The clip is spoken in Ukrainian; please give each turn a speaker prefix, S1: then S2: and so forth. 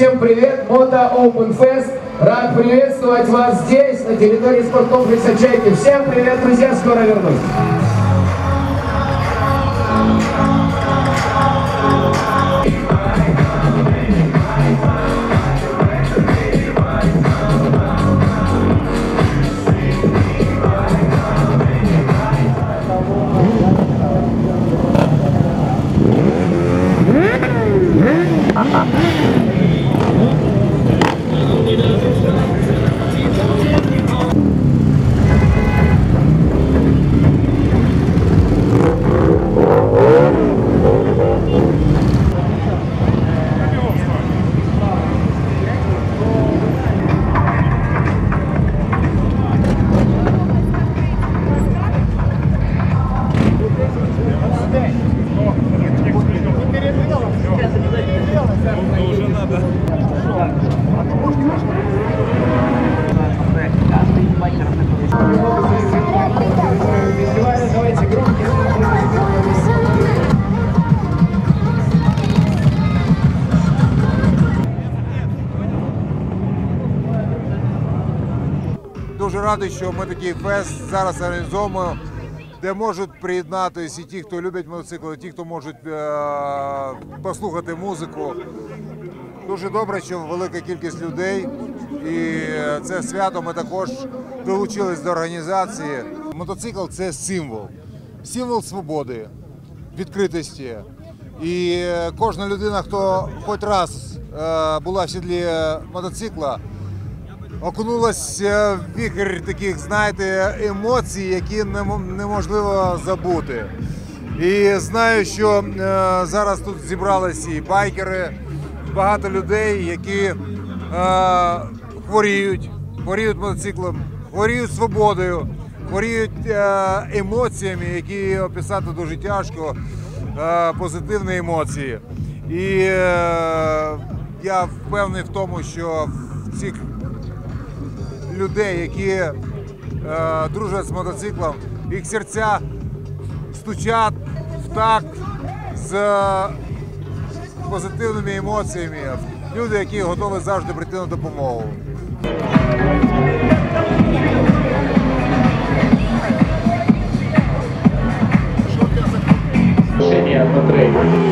S1: Всем привет, Мото Open Fest. Рад приветствовать вас здесь, на территории спорткомплекса Чайки. Всем привет, друзья, скоро вернусь. Давайте громкие
S2: Дуже радий, що ми такий фест зараз організовуємо, де можуть приєднатися і ті, хто люблять мотоцикли, і ті, хто можуть е- послухати музику. Дуже добре, що велика кількість людей. І це свято ми також долучились до організації. Мотоцикл це символ, символ свободи, відкритості. І кожна людина, хто хоч раз е, була в сідлі мотоцикла, окунулася в віхер таких, знаєте, емоцій, які неможливо забути. І знаю, що е, зараз тут зібралися і байкери, багато людей, які е, хворіють, хворіють мотоциклом, хворіють свободою, хворіють е, емоціями, які описати дуже тяжко, позитивні емоції. І я впевнений в тому, що в цих людей, які е, дружать з мотоциклом, їх серця стучать в такт з позитивними емоціями. Люди, які готові завжди прийти на допомогу.
S1: По трейду.